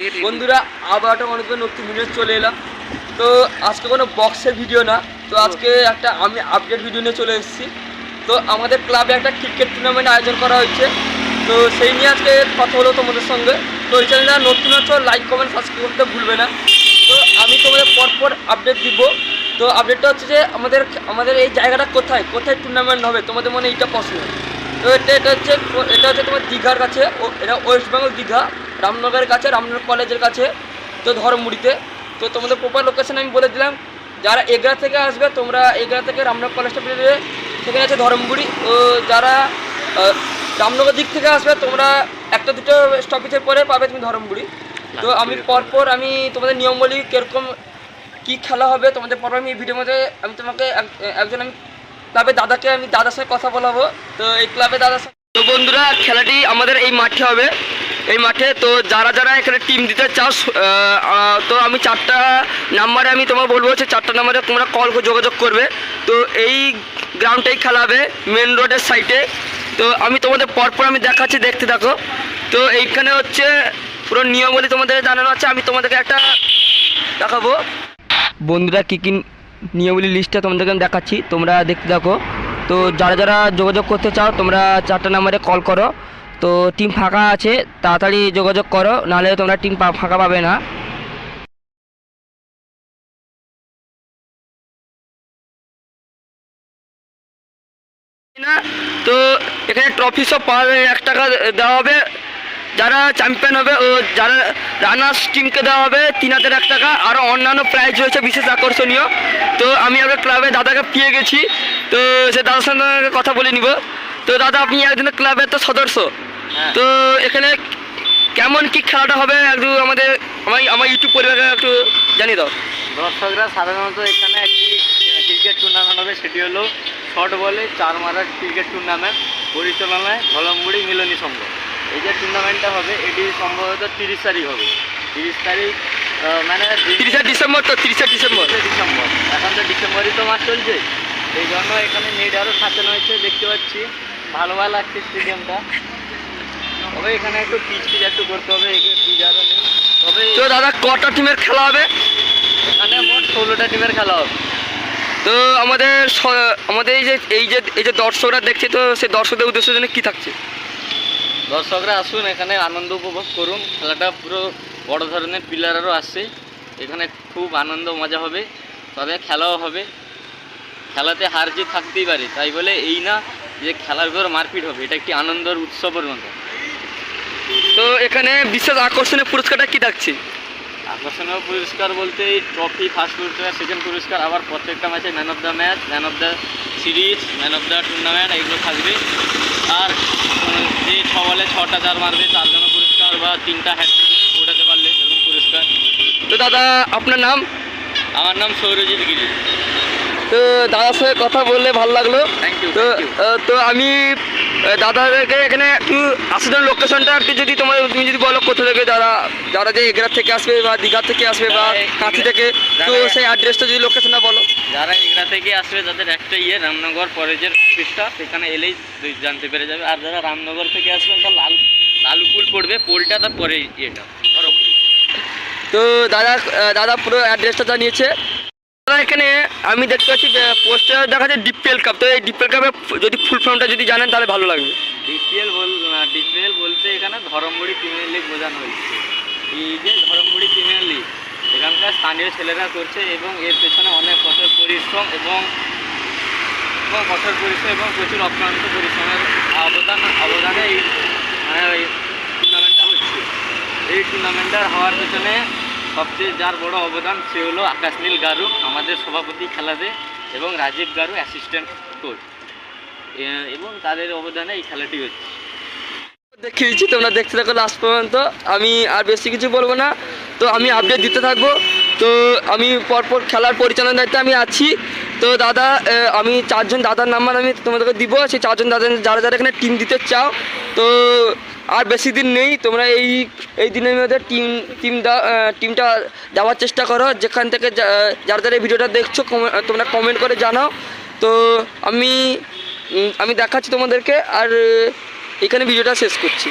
বন্ধুরা, আবার একটা মানুষ নতুন ভিডিও চলে এলাম। তো আজকে কোনো বক্সের ভিডিও না, তো আজকে একটা আমি আপডেট ভিডিও নিয়ে চলে এসেছি। তো আমাদের ক্লাবে একটা ক্রিকেট টুর্নামেন্ট আয়োজন করা হয়েছে। তো সেই নিয়ে আজকে কথা হলো তোমাদের সঙ্গে। তো এই চ্যানেলটা নতুন হচ্ছে লাইক কমেন্ট সাবস্ক্রাইব করতে ভুলবে না। তো আমি তোমাদের পরপর আপডেট দিব। তো আপডেটটা হচ্ছে যে আমাদের আমাদের এই জায়গাটা কোথায়? কোথায় টুর্নামেন্ট হবে? তোমাদের মনে এইটা পছন্দ তো এটা এটা হচ্ছে এটা হচ্ছে তোমার দীঘার কাছে। এটা ওয়েস্ট বেঙ্গল দীঘা। রামনগরের কাছে রামনগর কলেজের কাছে তো ধর্মমুড়িতে তো তোমাদের প্রপার লোকেশন আমি বলে দিলাম। যারা এগরা থেকে আসবে তোমরা এগরা থেকে রামনগর কলেজটা পেলে সেখানে আছে ধর্মপুরি ও যারা রামনগর দিক থেকে আসবে তোমরা একটা দুটো স্টপেজের পরে পাবে তুমি ধর্মপুরি তো আমি পরপর আমি তোমাদের নিয়ম বলি কীরকম কী খেলা হবে তোমাদের পর আমি ভিডিওর মধ্যে আমি তোমাকে এক- একজন আমি ক্লাবের দাদাকে আমি দাদার সঙ্গে কথা বলাবো। তো এই ক্লাবে দাদার সঙ্গে তো বন্ধুরা খেলাটি আমাদের এই মাঠে হবে। এই মাঠে, তো যারা যারা এখানে টিম দিতে চাও তো আমি চারটা নাম্বারে আমি তোমার বলব যে চারটা নাম্বারে তোমরা কল যোগাযোগ করবে। তো এই গ্রাউন্ডটাই খেলা হবে মেন রোডের সাইডে তো আমি তোমাদের পরপর আমি দেখাচ্ছি, দেখতে থাকো। তো এইখানে হচ্ছে, পুরো নিয়মাবলী তোমাদের জানানো আছে, আমি তোমাদেরকে একটা দেখাবো। বন্ধুরা, কী কী নিয়মাবলী লিস্টটা তোমাদেরকে আমি দেখাচ্ছি, তোমরা দেখতে থাকো। তো যারা যারা যোগাযোগ করতে চাও, তোমরা চারটা নাম্বারে কল করো। তো টিম ফাঁকা আছে, তাড়াতাড়ি যোগাযোগ করো, নাহলে তোমরা টিম ফাঁকা পাবে না। তো এখানে ট্রফি সব পাওয়া এক টাকা দেওয়া হবে। যারা চ্যাম্পিয়ন হবে, ও যারা রানার্স টিমকে দেওয়া হবে, তিন হাজার এক টাকা। আরও অন্যান্য প্রাইজ রয়েছে, বিশেষ আকর্ষণীয়। তো আমি আগে ক্লাবে দাদাকে পেয়ে গেছি। তো সে দাদার সঙ্গে কথা বলে নিব। তো দাদা, আপনি একজন ক্লাবের তো সদস্য। তো এখানে কেমন কি খেলাটা হবে একটু আমাদের আমার আমার ইউটিউব পরিবারকে একটু জানিয়ে দাও। দর্শকরা সাধারণত এখানে একটি ক্রিকেট টুর্নামেন্ট হবে সেটি হলো শর্ট বলে চার মারার ক্রিকেট টুর্নামেন্ট পরিচালনায় ধলমগুড়ি মিলনী সংঘ। এই যে টুর্নামেন্টটা হবে এটি সম্ভবত তিরিশ তারিখ হবে। তিরিশ তারিখ মানে তিরিশে ডিসেম্বর তো তিরিশে ডিসেম্বর। ডিসেম্বর। এখন তো ডিসেম্বরই তো মাস চলছে। এই জন্য এখানে নেট আরও সাজানো হয়েছে দেখতে পাচ্ছি। ভালো ভালো লাগছে স্টেডিয়ামটা তবে এখানে একটু পিচ পিচ একটু করতে হবে পিচ আরও নেই। তবে তো দাদা কটা টিমের খেলা হবে? এখানে মোট ষোলোটা টিমের খেলা হবে। তো আমাদের আমাদের এই যে এই যে এই যে দর্শকরা দেখছে তো সেই দর্শকদের উদ্দেশ্যের জন্য কি থাকছে? দর্শকরা আসুন এখানে আনন্দ উপভোগ করুন। খেলাটা পুরো বড় ধরনের প্লেয়ারও আসছে। এখানে খুব আনন্দ মজা হবে। তবে খেলাও হবে। খেলাতে হার জিত থাকতেই পারে। তাই বলে এই না যে খেলার পর মারপিট হবে। এটা একটি আনন্দের উৎসবের মতো। এখানে বিশেষ আকর্ষণীয় পুরস্কারটা কি থাকছে আকর্ষণীয় পুরস্কার বলতে এই ট্রফি ফার্স্ট পুরস্কার সেকেন্ড পুরস্কার আবার প্রত্যেকটা ম্যাচে man of the match man of the series man of the tournament এগুলো থাকবে। আর যে ছ বলে ছটা চার মারবে তার জন্য পুরস্কার বা তিনটা হ্যাট্রিক ওঠাতে পারলে এরকম পুরস্কার। তো দাদা আপনার নাম? আমার নাম সৌরজিৎ গিরি। তো দাদার সঙ্গে কথা বললে ভালো লাগল। থ্যাংক ইউ তো আমি দাদাদেরকে এখানে একটু আসার লোকেশনটা একটু যদি তোমার তুমি যদি বলো কোথা থেকে যারা যারা যে এগরা থেকে আসবে বা দীঘা থেকে আসবে বা কাঁথি থেকে তো সেই অ্যাড্রেসটা যদি লোকেশনটা বলো। যারা এগরা থেকে আসবে তাদের একটা ইয়ে রামনগর কলেজের অফিসটা সেখানে এলেই জানতে পেরে যাবে। আর যারা রামনগর থেকে আসবে তার লাল লাল পুল পড়বে পোলটা তার পরে ইয়েটা তো দাদা দাদা পুরো অ্যাড্রেসটা জানিয়েছে। দাদা এখানে, আমি দেখতে পাচ্ছি পোস্টার দেখা যাচ্ছে ডিপিএল কাপ। তো এই ডিপিএল কাপে যদি ফুল ফর্মটা যদি জানেন, তাহলে ভালো লাগবে। ডিপিএল বল ডিপিএল বলতে এখানে ধরমবুড়ি প্রিমিয়ার লিগ বোঝানো হয়েছে। এই যে ধরমবুড়ি প্রিমিয়ার লিগ এখানকার স্থানীয় ছেলেরা করছে এবং এর পেছনে অনেক কঠোর পরিশ্রম এবং এবং কঠোর পরিশ্রম এবং প্রচুর অক্লান্ত পরিশ্রমের অবদান অবদানে এই টুর্নামেন্টটা হচ্ছে। এই টুর্নামেন্টটা হওয়ার পেছনে সবচেয়ে যার বড় অবদান সে হলো আকাশ নীল গারু, আমাদের সভাপতি খেলাতে, এবং রাজীব গারু অ্যাসিস্ট্যান্ট কোচ এবং তাদের অবদানে এই খেলাটি হচ্ছে। দেখিয়েছি, তোমরা দেখতে থাকো লাস্ট পর্যন্ত। আমি আর বেশি কিছু বলব না। তো আমি আপডেট দিতে থাকব। তো আমি পরপর খেলার পরিচালনার দায়িত্বে আমি আছি। তো দাদা আমি চারজন দাদার নাম্বার আমি তোমাদেরকে দিব। সেই চারজন দাদা যারা যারা এখানে টিম দিতে চাও, তো আর বেশি দিন নেই, তোমরা এই এই দিনের মধ্যে টিম টিম টিমটা দেওয়ার চেষ্টা করো। যেখান থেকে যারা যারা এই ভিডিওটা দেখছ তোমরা কমেন্ট করে জানাও। তো আমি আমি দেখাচ্ছি তোমাদেরকে, আর এখানে ভিডিওটা শেষ করছি।